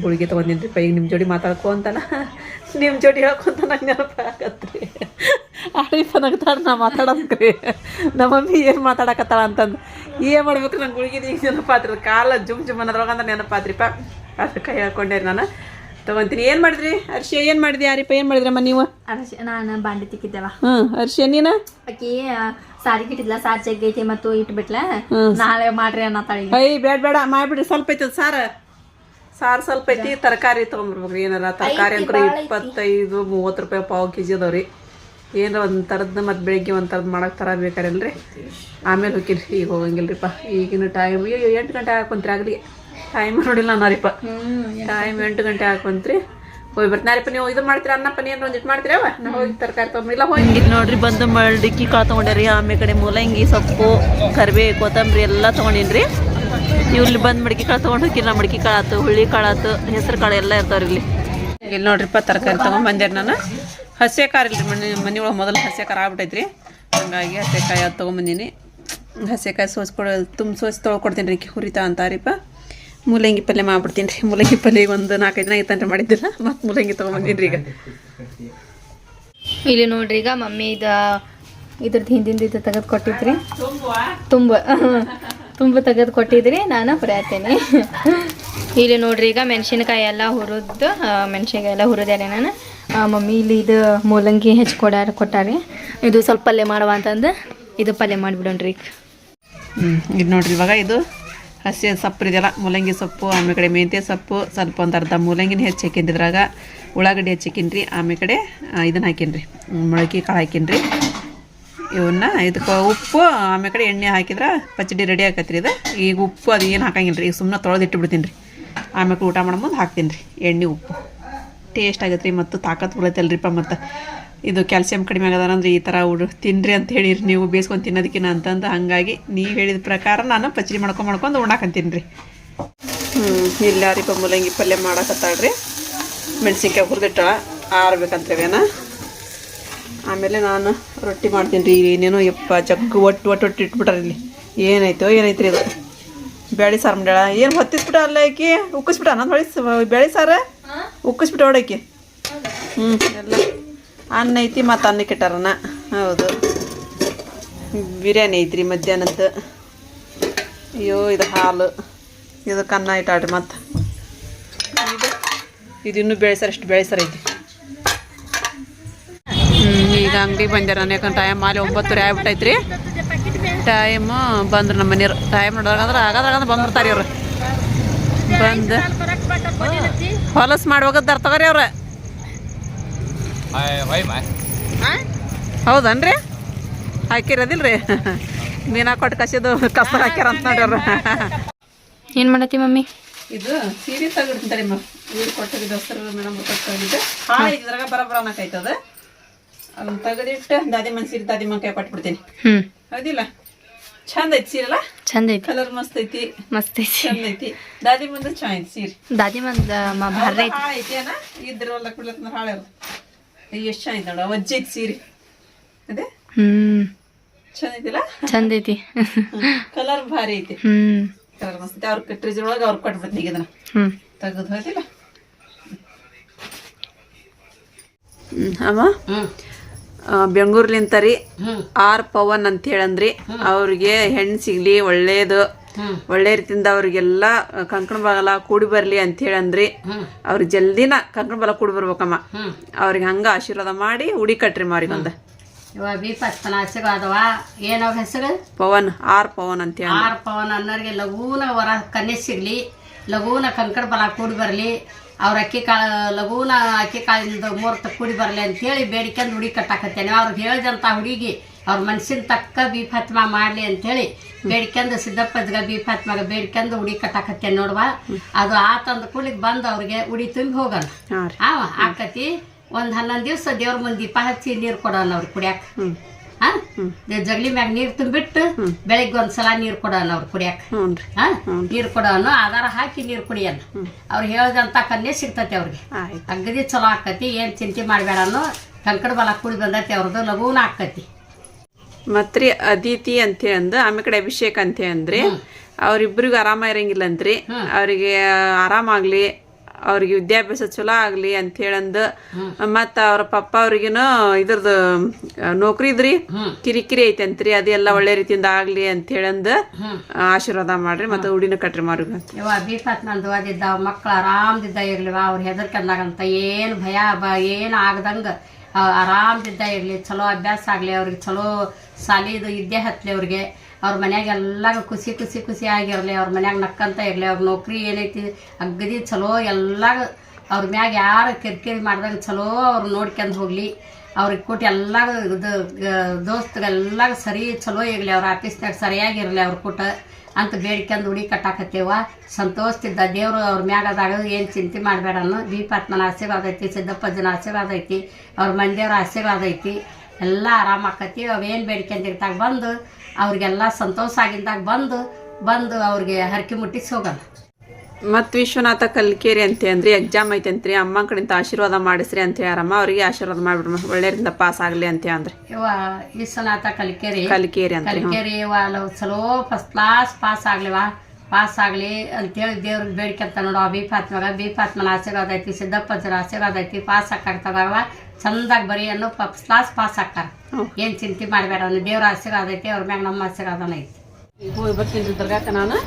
ಗುಳಿಗೆ ತೊಗೊಂಡಿನ್ರಿ ಈಗ ನಿಮ್ಮ ಜೋಡಿ ಮಾತಾಡ್ಕೊ ಅಂತಾನ. ನಿಮ್ಮ ಜೋಡಿ ಹೇಳ್ಕೊಂತ ನಂಗೆ ನೆನಪ ಆಗತ್ರಿ. ಆರಿಫ ನಗ್ತಾರ ನಾ ಮಾತಾಡೋದ್ರಿ ನಮ್ಮ ಮಮ್ಮಿ ಏನು ಮಾತಾಡಕತ್ತಾಳ ಅಂತಂದು. ಏನು ಮಾಡ್ಬೇಕು ನಂಗೆ ಗುಳಿಗೆ ಈಗ ನೆನಪಾತ್ರಿ. ಕಾಲ ಜುಮ್ ಜುಮ್ ಅನ್ನೋದ್ರಾಗ ನೆನಪಾತ್ರಿಪ್ಪ. ಅದಕ್ಕೆ ಹೇಳ್ಕೊಂಡೆ ನಾನು. ತಗೊಂತೀನಿ. ಏನು ಮಾಡಿದ್ರಿ? ಅರ್ಶಿ ಏನು ಮಾಡಿದ್ರಿ ಯಾರಿಪ್ಪ ಏನು ಮಾಡಿದ್ರಮ್ಮ ನೀವು? ಅರ್ಶಿ ನಾನು ಬಾಂಡೆ ತಿಕ್ಕಿದ್ದೆವ. ಹ್ಞೂ ಅರ್ಶಿ ನೀನು? ಆಕಿ ಆ, ಸಾರಿ ಕಿಟ್ಟಿದ್ಲ ಸಾರ್ ಜಗ್ಗೈತಿ ಮತ್ತು ಇಟ್ಬಿಟ್ಲ. ನಾಳೆ ಮಾಡ್ರಿ ಅನ್ನ ಈಗ ಐ ಬೇಡ ಬೇಡ. ಮಾಡಿಬಿಡ್ರಿ. ಸ್ವಲ್ಪ ಐತದ ಸಾರ? ಸಾರು ಸ್ವಲ್ಪ ಐತಿ. ತರಕಾರಿ ತೊಗೊಂಬರ್ಬೇಕು ಏನಾರ ತರಕಾರಿ ಅಂಕರು ಇಪ್ಪತ್ತೈದು ಮೂವತ್ತು ರೂಪಾಯಿ ಪಾವು ಕೆ ಜಿ ಅದಾವ್ರಿ ಏನಾರ ಒಂದು ಥರದ್ದು ಮತ್ತು ಬೆಳಿಗ್ಗೆ ಒಂದು ಥರದ್ದು ಮಾಡಕ್ಕೆ ಥರ ಬೇಕಾರಲ್ರಿ ಆಮೇಲೆ ಹೋಗಿರಿ ಈಗ ಹೋಗಂಗಿಲ್ರಿಪ್ಪ ಈಗಿನ ಟೈಮ್ ಅಯ್ಯೋ ಎಂಟು ಗಂಟೆ ಹಾಕೊಂತ್ರಿ ಆಗಲಿ. ಟೈಮ್ ನೋಡಿಲ್ಲ ನಾರಿಪ್ಪ ಟೈಮ್ ಎಂಟು ಗಂಟೆ ಹಾಕೊಂತ್ರಿ ಹೋಗಿ ಬರ್ತೀನಾರಿಪ್ಪ ನೀವು ಇದು ಮಾಡ್ತೀರಾ ಅನ್ನಪ್ಪ ನೀನು ಒಂದಿಟ್ಟು ಮಾಡ್ತೀರವ ನಾ ಹೋಗಿ ತರಕಾರಿ ತೊಗೊಂಡಿಲ್ಲ ಹೋಗಿ ನೋಡ್ರಿ ಬಂದು ಮಳ್ಡಿಕ್ಕಿ ಕಾಳು ತಗೊಂಡ್ರಿ ಆಮೇಲೆ ಕಡೆ ಮೂಲಂಗಿ ಸೊಪ್ಪು ಕರಿಬೇವು ಕೊತ್ತಂಬರಿ ಎಲ್ಲ ತಗೊಂಡಿನ್ರಿ. ನೀವು ಇಲ್ಲಿ ಬಂದು ಮಡಿಕೆ ಕಾಳು ತೊಗೊಂಡು ಹೋಗಿಲ್ಲ ಮಡಿಕೆ ಕಾಳು ಆತು ಹುಳಿ ಕಾಳು ಆತು ಹೆಸರು ಕಾಳು ಎಲ್ಲ ಇರ್ತಾವ್ರಿ ಇಲ್ಲಿ. ಇಲ್ಲಿ ನೋಡ್ರಿಪ್ಪ ತರಕಾರಿ ತಗೊಂಡ್ ಬಂದೆ ನಾನು. ಹಸೆ ಖಾರ ಇಲ್ರಿ ಮನೆ ಮನೆ ಒಳಗೆ ಮೊದಲು ಹಸೆ ಖಾರ ಆಗ್ಬಿಟ್ಟೈತ್ರಿ. ಹಂಗಾಗಿ ಹಸೆಕಾಯಿ ಅದು ತೊಗೊಂಬಂದೀನಿ ಹಸೆಕಾಯಿ ಸೋಸ್ಕೊಡ ತುಂಬ ಸೋಸಿ ತೊಳ್ಕೊಡ್ತೀನಿ ರೀ ಹುರಿತಾ ಅಂತಾರಿಪ್ಪ ಮೂಲಂಗಿ ಪಲ್ಯ ಮಾಡ್ಬಿಡ್ತೀನಿ ರೀ. ಮೂಲಂಗಿ ಪಲ್ಯ ಒಂದು ನಾಲ್ಕೈದು ದಿನ ಐತಂದ್ರೆ ಮಾಡಿದ್ದಿಲ್ಲ. ಮತ್ತು ಮೂಲಂಗಿ ತೊಗೊಂಬಂದಿನಿ ರೀ ಈಗ. ಇಲ್ಲಿ ನೋಡ್ರಿ ಈಗ ಮಮ್ಮಿ ಇದ ಇದ್ರದ್ದು ಹಿಂದಿಂದ ಇದು ತೆಗೆದು ಕೊಟ್ಟಿದ್ರಿ. ತುಂಬ ತುಂಬ ತೆಗೆದು ಕೊಟ್ಟಿದ್ರಿ. ನಾನು ಬರೆಯತ್ತೇನೆ ಇಲ್ಲಿ ನೋಡ್ರಿ ಈಗ ಮೆಣಸಿನ್ಕಾಯಿ ಎಲ್ಲ ಹುರಿದು ಮೆಣಸಿನಕಾಯಿ ಎಲ್ಲ ಹುರಿದ್ಯಾರೆ ನಾನು. ಮಮ್ಮಿ ಇಲ್ಲಿ ಇದು ಮೂಲಂಗಿ ಹೆಚ್ಕೊಡ್ಯಾರ ಕೊಟ್ಟಾರೆ. ಇದು ಸ್ವಲ್ಪ ಪಲ್ಯ ಮಾಡುವ ಅಂತಂದು ಇದು ಪಲ್ಯ ಮಾಡಿಬಿಡೋಣ್ರಿ ಈಗ. ಹ್ಞೂ ಇದು ನೋಡ್ರಿ ಇವಾಗ ಇದು ಹಸಿ ಸೊಪ್ಪು ಇದೆಯಲ್ಲ, ಮೂಲಂಗಿ ಸೊಪ್ಪು, ಆಮೇಲೆ ಕಡೆ ಮೆಂತ್ಯ ಸೊಪ್ಪು, ಸ್ವಲ್ಪ ಒಂದು ಅರ್ಧ ಮೂಲಂಗಿನ ಹೆಚ್ಚು ಹಾಕಿದ್ರಾಗ ಉಳ್ಳಾಗಡ್ಡಿ ಹೆಚ್ಚಿಕಿನ್ರಿ ಆಮೇಲೆ ಕಡೆ ಇದನ್ನು ಹಾಕಿನ್ರಿ ಮೊಳಕೆ ಕಾಳು ಹಾಕಿನ್ರಿ ಇವನ್ನ ಇದಕ್ಕೆ ಉಪ್ಪು, ಆಮೇಲೆ ಕಡೆ ಎಣ್ಣೆ ಹಾಕಿದ್ರೆ ಪಚ್ಚಡಿ ರೆಡಿ ಆಕತ್ರಿ ಇದು. ಈಗ ಉಪ್ಪು ಅದು ಏನು ಹಾಕಂಗಿಲ್ಲ ರೀ ಈಗ ಸುಮ್ಮನೆ ತೊಳೆದು ಇಟ್ಟುಬಿಡ್ತೀನಿ ರೀ ಆಮೇಲೆ ಊಟ ಮಾಡೋ ಮುಂದೆ ಹಾಕ್ತೀನಿ ರೀ ಎಣ್ಣೆ, ಉಪ್ಪು. ಟೇಸ್ಟ್ ಆಗತ್ತೆ ರೀ ಮತ್ತು ತಾಕತ್ ಬೀಳತ್ತಲ್ರಿಪ್ಪ ಮತ್ತು. ಇದು ಕ್ಯಾಲ್ಸಿಯಂ ಕಡಿಮೆ ಆಗದಾನಂದ್ರೆ ಅಂದ್ರೆ ಈ ಥರ ಉಡು ತಿನ್ರಿ ಅಂತ ಹೇಳಿರಿ ನೀವು ಬೇಯಿಸ್ಕೊಂಡು ತಿನ್ನೋದಕ್ಕಿನ್ನ ಅಂತಂದು ಹಾಗಾಗಿ ನೀವು ಹೇಳಿದ ಪ್ರಕಾರ ನಾನು ಪಚ್ಚಡಿ ಮಾಡ್ಕೊಂಡು ಮಾಡ್ಕೊಂಡು ಉಣ್ಣಾಕಂತೀನಿ ರೀ ಹ್ಞೂ ಇಲ್ಲಾರಿಪ್ಪ ಮೂಲಂಗಿ ಪಲ್ಯ ಮಾಡಕತ್ತಾಳ್ರಿ. ಮೆಣಸಿನ್ಕಾಯಿ ಹುರಿದಿಟ್ಟಾಳ ಆರ್ಬೇಕಂತವೇನ? ಆಮೇಲೆ ನಾನು ರೊಟ್ಟಿ ಮಾಡ್ತೀನಿ ರೀ ಏನೇನೋ ಯಪ್ಪ ಜಗ್ಗು ಒಟ್ಟು ಒಟ್ಟು ಒಟ್ಟು ಇಟ್ಬಿಟ್ರಿ ಇಲ್ಲಿ. ಏನಾಯ್ತೋ ಏನೈತ್ರಿ ಇದು ಬೇಳೆ ಸಾರು ಮಾಡ್ಯಾಳ ಏನು ಹೊತ್ತಿಸ್ಬಿಟ್ಟ ಅಲ್ಲ ಆಕಿ ಉಕ್ಕಿಸ್ಬಿಟ್ಟ ನಾನು ಹೊಳಿಸ್ ಬೇಳೆ ಸಾರು ಉಕ್ಕಿಸ್ಬಿಟ್ಟ ಹೊಡಕಿ ಹ್ಞೂ ಎಲ್ಲ. ಅನ್ನ ಐತಿ ಮತ್ತು ಅನ್ನಕ್ಕೆ ಇಟ್ಟಾರನ ಹೌದು. ಬಿರಿಯಾನಿ ಐತ್ರಿ ಮಧ್ಯಾಹ್ನದ್ದು. ಅಯ್ಯೋ ಇದು ಹಾಲು. ಇದಕ್ಕೆ ಅನ್ನ ಇಟ್ಟಾಡ್ರಿ ಮತ್ತು. ಇದು ಇದು ಇನ್ನೂ ಬೆಳೆಸರ್ ಅಷ್ಟು ಬೆಳೆಸರ್ ಐತಿ ಹ್ಞೂ ಈಗ ಅಂಗಡಿ ಬಂದ್ಯಾರ ಯಾಕಂದ್ರೆ ಟೈಮ್ ಅಲ್ಲಿ ಒಂಬತ್ತುವರೆ ಆಗ್ಬಿಟ್ಟೈತ್ರಿ. ಟೈಮು ಬಂದ್ರು ನಮ್ಮ ಮನೆಯವ್ರು. ಟೈಮ್ ನೋಡೋದಂದ್ರೆ ಆಗೋದ್ರಾಗಂದ್ರೆ ಬಂದ್ಬಿಡ್ತಾರೆ ಇವ್ರು ಬಂದು ಹೊಲಸು ಮಾಡ್ಬೇಕದ್ದಾರ ತಗೋರಿ ಅವ್ರು. ಹೌದನ್ರಿ? ಹಾಕಿರೋದಿಲ್ರಿ? ಮೀನಾ ಕೊಟ್ಟು ಕಸಿದು ಕಸ ಹಾಕ್ಯಾರ ಅಂತ ನೋಡ್ರ ಏನು ಮಾಡತ್ತಿ ಮಮ್ಮಿ? ಇದು ಸೀರೆ ತೆಗಿಡ್ತಾರೆ ನೀರು ಕೊಟ್ಟಿದ್ದು ದಸರಾ ಮೇಡಮ್ ಕೊಟ್ಟಿದ್ದು ಹಾಳು ಇದ್ರಾಗ ಬರಬರ ಅನ್ನಕೈತದ. ಅದನ್ನ ತೆಗೆದಿಟ್ಟು ದಾದಿ ಮನ್ ಸೀರೆ ದಾದಿ ಮನ್ ಕೈ ಕೊಟ್ಬಿಡ್ತೀನಿ ಹ್ಮ್. ಹೌದಿಲ್ಲ? ಚಂದ ಐತಿ ಸೀರೆಲ್ಲ? ಚಂದ ಐತಿ. ಕಲರ್ ಮಸ್ತ್ ಐತಿ. ಮಸ್ತ್ ಐತಿ. ಚಂದ ಐತಿ. ದಾದಿ ಮುಂದೆ ಚಂದ ಐತಿ ಸೀರೆ. ದಾದಿ ಮಂದ ಭಾರಿ ಐತಿ. ಹಾಳು ಐತಿ ಅಣ್ಣ ಇದ್ರಲ್ಲ ಕುಡ್ಲಕ್ಕ ಹಾಳು ಎಷ್ಟು ಚೆನ್ನಾಗಿದೆ ಐತಿ ನೋಡ ವಜ್ಜೆ ಸೀರೆ. ಅದೇ? ಹ್ಮ್. ಚಂದ ಐತಿಲ್ಲ ಚಂದ ಐತಿ ಕಲರ್ ಭಾರಿ ಐತಿ. ಹ್ಮ್. ಕಲರ್ ಮಸ್ತ್. ಅವ್ರ ಕಟ್ರಿಜ್ ಒಳಗೆ ಅವ್ರು ಕೊಟ್ಬಿಡ್ತೀನಿ ಈಗ ಇದನ್ನ. ಹ್ಞೂ ತೆಗೆದು ಹೋದಿಲ್ಲ ಅಮ್ಮ. ಬೆಂಗಳೂರ್ಲಿಂತ ರೀ. ಆರ್ ಪವನ್ ಅಂತ ಹೇಳಂದ್ರಿ. ಅವ್ರಿಗೆ ಹೆಣ್ಣು ಸಿಗ್ಲಿ ಒಳ್ಳೇದು. ಒಳ್ಳೆ ರೀತಿಯಿಂದ ಅವ್ರಿಗೆಲ್ಲ ಕಂಕಣ ಬಾಗಲ ಕೂಡಿ ಬರಲಿ ಅಂತ ಅಂದ್ರಿ. ಹ್ಞೂ ಅವ್ರಿಗೆ ಜಲ್ದಿನ ಕಂಕಣ ಬಲ ಕೂಡಿ ಬರ್ಬೇಕಮ್ಮ. ಅವ್ರಿಗೆ ಹಂಗ ಆಶೀರ್ವಾದ ಮಾಡಿ ಉಡಿ ಕಟ್ರಿ ಮಾರಿಗೊಂದ ಇವ ಬಿ ಪತ್ಪನ ಹಸಿರು ಅದಾವ ಏನವ ಹೆಸರು? ಪವನ್ ಆರ್ ಪವನ್ ಅಂತ ಹೇಳಿ. ಆರ್ ಪವನ್ ಅನ್ನೋರಿಗೆ ಲಘೂನ ವರ ಕನ್ಯೆ ಸಿಗ್ಲಿ. ಲಘೂನ ಕಂಕಣ ಬಲ ಕೂಡಿ ಬರಲಿ. ಅವ್ರ ಅಕ್ಕಿ ಕಾಳು ಲಘೂನ ಅಕ್ಕಿ ಕಾಳಿಂದ ಮೂರ್ತ ಕೂಡಿ ಬರಲಿ ಅಂತೇಳಿ ಬೇಡಿಕೆಂದು ಹುಡುಗಿ ಕಟ್ಟಾಕತ್ತೇನೆ ಅವ್ರಿಗೆ ಹೇಳಿದಂತ ಹುಡುಗಿ ಅವ್ರ ಮನ್ಸಿನ ತಕ್ಕ ಬಿ ಮಾಡ್ಲಿ ಮಾಡಲಿ ಅಂತೇಳಿ ಬೇಡ್ಕೆಂದು ಸಿದ್ದಪ್ಪದ್ಗ ಬಿ ಫಾತ್ಮಾಗ ಬೇಡ್ಕೆಂದು ಉಡಿ ಕಟ್ಟಾಕತ್ತೆ ನೋಡುವ? ಅದು ಆತಂದ ಕೂಲಿಗೆ ಬಂದು ಅವ್ರಿಗೆ ಉಡಿ ತುಂಬಿ ಹೋಗಲ್ಲ. ಅವ ಆವ ಆಕತಿ ಒಂದು ಹನ್ನೊಂದು ದಿವಸ ದೇವ್ರ ಮುಂದೆ ದೀಪ ಹಚ್ಚಿ ನೀರು ಕೊಡೋಣ ಅವ್ರು ಕುಡಿಯಾಕ. ಹಾ ಜಗಲಿ ಮ್ಯಾಗ ನೀರು ತುಂಬಿಟ್ಟು ಬೆಳಿಗ್ಗೆ ಒಂದ್ಸಲ ನೀರು ಕೊಡೋಣ ಅವ್ರು ಕುಡಿಯಾಕ. ಹಾ ನೀರ್ ಕೊಡೋಣ ಆಧಾರ ಹಾಕಿ ನೀರು ಕುಡಿಯಲ್ಲ. ಅವ್ರು ಹೇಳ್ದಂತ ಕನ್ನೇ ಸಿಗ್ತತಿ ಅವ್ರಿಗೆ. ಅಗದಿ ಚಲೋ ಆಕತಿ ಏನ್ ಚಿಂತೆ ಮಾಡಬೇಡನು ಕಂಕಡ ಬಲ ಕುಡಿ ಬಂದೈತಿ ಅವ್ರದ್ದು ಲಘೂನ ಆಕತಿ. ಮತ್ರಿ ಅದಿತಿ ಅಂತ ಅಂದು ಆಮೇಲೆ ಕಡೆ ಅಭಿಷೇಕ್ ಅಂತ ಅಂದ್ರಿ. ಅವ್ರಿಬ್ರಿಗೂ ಆರಾಮ ಇರಂಗಿಲ್ಲ ಅಂತ್ರಿ ಅವ್ರಿಗೆ ಆರಾಮಾಗ್ಲಿ ಅವ್ರಿಗೆ ವಿದ್ಯಾಭ್ಯಾಸ ಚಲೋ ಆಗ್ಲಿ ಅಂತ ಹೇಳಂದ. ಮತ್ತ ಅವ್ರ ಪಪ್ಪ ಅವ್ರಿಗೇನು ಇದ್ರದ್ದು ಆ, ನೌಕರಿ ಇದ್ರಿ. ಕಿರಿಕಿರಿ ಐತೆ ಅಂತ್ರಿ ಅದೆಲ್ಲ ಒಳ್ಳೆ ರೀತಿಯಿಂದ ಆಗ್ಲಿ ಅಂತ ಹೇಳಂದ. ಆಶೀರ್ವಾದ ಮಾಡ್ರಿ ಮತ್ತೆ ಉಡಿನ ಕಟ್ರಿ ಮಾರ್ಗ ಬೀಫತ್ ನಂದು ಓದಿದ್ದ ಮಕ್ಳು ಆರಾಮದಿದ್ದ ಇರ್ಲಿವ ಅವ್ರು ಹೆದರ್ಕಂದಾಗಂತ ಏನು ಭಯ ಬ ಏನು ಆಗ್ದಂಗೆ. ಆರಾಮ್ದಿದ್ದ ಇರಲಿ, ಚಲೋ ಅಭ್ಯಾಸ ಆಗಲಿ, ಅವ್ರಿಗೆ ಚಲೋ ಸಾಲಿದು ಇದ್ದೇ ಹತ್ತಲಿ ಅವ್ರಿಗೆ. ಅವ್ರ ಮನ್ಯಾಗ ಎಲ್ಲಾಗ ಖುಷಿ ಖುಷಿ ಖುಷಿ ಆಗಿರಲಿ, ಅವ್ರ ಮನ್ಯಾಗ ನಕ್ಕಂತ ಇರಲಿ, ಅವ್ರ ನೌಕರಿ ಏನೈತಿ ಅಗ್ಗದಿ ಚಲೋ ಎಲ್ಲ ಅವ್ರ ಮ್ಯಾಗ ಯಾರು ಕಿರಿಕಿರಿ ಮಾಡಿದಾಗ ಚಲೋ ಅವ್ರು ನೋಡ್ಕೊಂಡು ಹೋಗಲಿ. ಅವ್ರಿಗೆ ಕೊಟ್ಟು ಎಲ್ಲ ಇದು ದೋಸ್ತಗೆಲ್ಲ ಸರಿ ಚಲೋ ಇರಲಿ, ಅವ್ರ ಆಫೀಸ್ನಾಗ ಸರಿಯಾಗಿರಲಿ ಅವ್ರ ಕೊಟ್ಟು. ಅಂತ ಬೇಡ್ಕೊಂಡು ಉಡಿ ಕಟ್ಟಾಕತ್ತೇವ. ಸಂತೋಷದಿಂದ ದೇವರು ಅವ್ರ ಮ್ಯಾಗದಾಗ ಏನು ಚಿಂತೆ ಮಾಡಬೇಡನ್ನು ದೀಪಾತ್ಮನ ಆಶೀರ್ವಾದ ಐತಿ, ಸಿದ್ದಪ್ಪಜ್ಜನ ಆಶೀರ್ವಾದ ಐತಿ, ಅವ್ರ ಮಂದಿಯವ್ರ ಆಶೀರ್ವಾದ ಐತಿ. ಎಲ್ಲ ಆರಾಮಾಕತಿ ಅವೇನು ಬೇಡ್ಕೊಂಡಿರ್ತಾಗ ಬಂದು, ಅವ್ರಿಗೆಲ್ಲ ಸಂತೋಷ ಆಗಿದ್ದಾಗ ಬಂದು ಬಂದು ಅವ್ರಿಗೆ ಹರಕೆ ಮುಟ್ಟಿಸಿ ಹೋಗೋಣ ಮತ್ ವಿಶ್ವನಾಥ ಕಲ್ಕೇರಿ ಅಂತ ಅಂದ್ರಿ ಎಕ್ಸಾಮ್ ಐತೆ ಅಂತ್ರಿ. ಅಮ್ಮ ಕಡೆಯಿಂದ ಆಶೀರ್ವಾದ ಮಾಡಿಸ್ರಿ ಅಂತ ಹೇಳಮ್ಮ ಅವ್ರಿಗೆ ಆಶೀರ್ವಾದ ಮಾಡ್ಬಿಡ್ಮ. ಒಳ್ಳೆಯರಿಂದ ಪಾಸ್ ಆಗ್ಲಿ ಅಂತ ಅಂದ್ರಿ ಇವ ವಿಶ್ವನಾಥ ಕಲಿಕೇರಿ. ಕಲ್ಕೇರಿ ಅಂತ ಕಲಿಕೇರಿ ವಾಲ ಚಲೋ ಫಸ್ಟ್ ಕ್ಲಾಸ್ ಪಾಸ್ ಆಗ್ಲಿವ ಪಾಸ್ ಆಗಲಿ ಅಂತೇಳಿ ದೇವ್ರಿಗೆ ಬೇಡ್ಕೊಂತ ಬಿ ಆ ಬಿ ಪಾತ್ಮನ ಆಶೀರ್ವಾದ ಐತಿ ಸಿದ್ದಪ್ಪಜ್ಜರ ಆಶೀರ್ವಾದ ಐತಿ ಪಾಸ್ ಹಾಕಾಗ್ತದವ ಚಂದಾಗಿ ಬರೀ ಅನ್ನೋ ಫಸ್ಟ್ ಕ್ಲಾಸ್ ಪಾಸ್ ಹಾಕಾರ ಏನು ಚಿಂತೆ ಮಾಡಬೇಡ. ಅವ್ನು ದೇವ್ರ ಆಶೀರ್ವಾದ ಐತಿ ಅವ್ರ ಮ್ಯಾಗ ನಮ್ಮ ಆಶೀರ್ವಾದನ ಐತಿ. ಹೋಗಿ ಬರ್ತೀನಿ ದುರ್ಗಾಕ ನಾನು.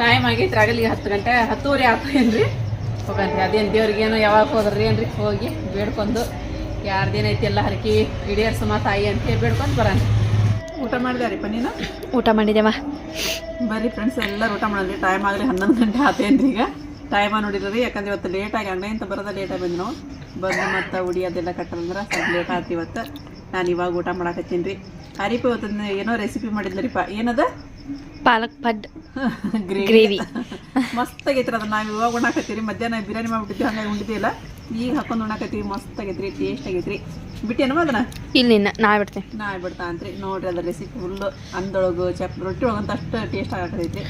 ಟೈಮ್ ಆಗೈತೆ ಆಗಲಿ ಹತ್ತು ಗಂಟೆ ಹತ್ತುವರೆ ಆಗ್ತೇನ್ರಿ ಹೋಗನ್ರಿ ಅದೇನು ದೇವ್ರಿಗೆ ಏನೋ ಯಾವಾಗ ಹೋದ್ರಿ ಏನ್ರಿ? ಹೋಗಿ ಬೇಡ್ಕೊಂಡು ಯಾರ್ದೇನೈತಿ ಎಲ್ಲ ಹರಕಿ ಈಡೇರ್ಸಮ್ಮ ತಾಯಿ ಅಂತ ಬೇಡ್ಕೊಂಡು ಬರೋಣ. ಊಟ ಮಾಡಿದಾರಿ ನೀನು? ಊಟ ಮಾಡಿದೆವ. ಬರ್ರಿ ಫ್ರೆಂಡ್ಸ್ ಎಲ್ಲರೂ ಊಟ ಮಾಡಿದ್ರಿ ಟೈಮ್ ಆಗಲಿ ಹನ್ನೊಂದು ಗಂಟೆ ಆತೇನ್ರಿ ಈಗ. ಟೈಮ ನೋಡಿದ್ರಿ ಯಾಕಂದ್ರೆ ಇವತ್ತು ಲೇಟಾಗಿ ಅಂಗಡಿ ಅಂತ ಬರೋದ ಲೇಟಾಗಿ ಬಂದು ನಾವು ಬಂದು ಮತ್ತು ಉಡಿ ಅದೆಲ್ಲ ಕಟ್ಟಂದ್ರೆ ಸ್ವಲ್ಪ ಲೇಟ್ ಆಯ್ತು ಇವತ್ತು. ನಾನು ಇವಾಗ ಊಟ ಮಾಡಾಕತ್ತೀನಿ ರೀ. ಹರಿಪ ಇವತ್ತು ಏನೋ ರೆಸಿಪಿ ಮಾಡಿದ್ನರಿಪ್ಪ ಏನದ? ಪಾಲಕ್ ಪಡ್ ಗ್ರೇವಿ. ಮಸ್ತ್ ಆಗೈತ್ರಿ ಅದನ್ನ ನಾವು ಇವಾಗ ಉಣ್ಣಾಕತ್ತೀರಿ. ಮಧ್ಯಾಹ್ನ ಬಿರಿಯಾನಿ ಮಾಡ್ಬಿಟ್ಟಿದ್ದೆ ಹಂಗಾಗಿ ಉಂಡಿದ್ದಿಲ್ಲ ಈಗ ಹಾಕೊಂಡು ಉಣ್ಣಾಕತ್ತೀವಿ ಮಸ್ತ್ ಆಗೈತ್ರಿ ಟೇಸ್ಟ್ ಆಗೈತ್ರಿ. ಬಿಟ್ಟೇನವ ಅದನ್ನ? ಇಲ್ಲಿ ನಾ ಬಿಡ್ತೇನೆ. ನಾ ಬಿಡ್ತಾ ಅಂತ್ರಿ ನೋಡ್ರಿ ಅದ್ರ ರೆಸಿಪಿ ಫುಲ್ಲು ಅಂದೊಳಗು ಚಪ್ ರೊಟ್ಟಿ ಒಳಗಂತ ಅಷ್ಟು ಟೇಸ್ಟ್ ಆಗತೈತಿ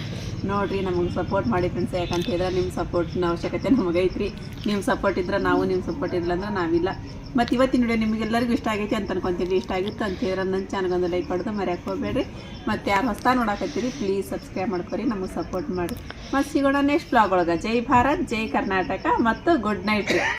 ನೋಡ್ರಿ ನಮಗೆ ಸಪೋರ್ಟ್ ಮಾಡಿ ಫ್ರೆಂಡ್ಸ್ ಯಾಕಂತ ಹೇಳಿದ್ರೆ ನಿಮ್ಮ ಸಪೋರ್ಟ್ನ ಅವಶ್ಯಕತೆ ನಮಗೆ ಐತ್ರಿ. ನಿಮ್ಮ ಸಪೋರ್ಟ್ ಇದ್ರೆ ನಾವು ನಿಮ್ಮ ಸಪೋರ್ಟ್ ಇಲ್ಲ ಅಂದ್ರೆ ನಾವಿಲ್ಲ. ಮತ್ತು ಇವತ್ತಿನ ವಿಡಿಯೋ ನಿಮಗೆಲ್ಲರಿಗೂ ಇಷ್ಟ ಆಗೈತಿ ಅಂತ ಅನ್ಕೊಂತೀನಿ ಇಷ್ಟ ಆಗಿತ್ತು ಅಂತ ಹೇಳಿದ್ರೆ ನನ್ನ ಚಾನಲ್ಗೊಂದು ಲೈಕ್ ಹೊಡೆದು ಮರ್ಯಾಕೆ ಹೋಗ್ಬೇಡ್ರಿ. ಮತ್ತು ಯಾರು ಹೊಸ ನೋಡಾಕತ್ತೀರಿ ಪ್ಲೀಸ್ ಸಬ್ಸ್ಕ್ರೈಬ್ ಮಾಡ್ಕೊರಿ ನಮಗೆ ಸಪೋರ್ಟ್ ಮಾಡಿ ಮತ್ತು ಸಿಗೋಣ ನೆಕ್ಸ್ಟ್ ಬ್ಲಾಗ್ ಒಳಗೆ. ಜೈ ಭಾರತ್ ಜೈ ಕರ್ನಾಟಕ ಮತ್ತು ಗುಡ್ ನೈಟ್ ರೀ.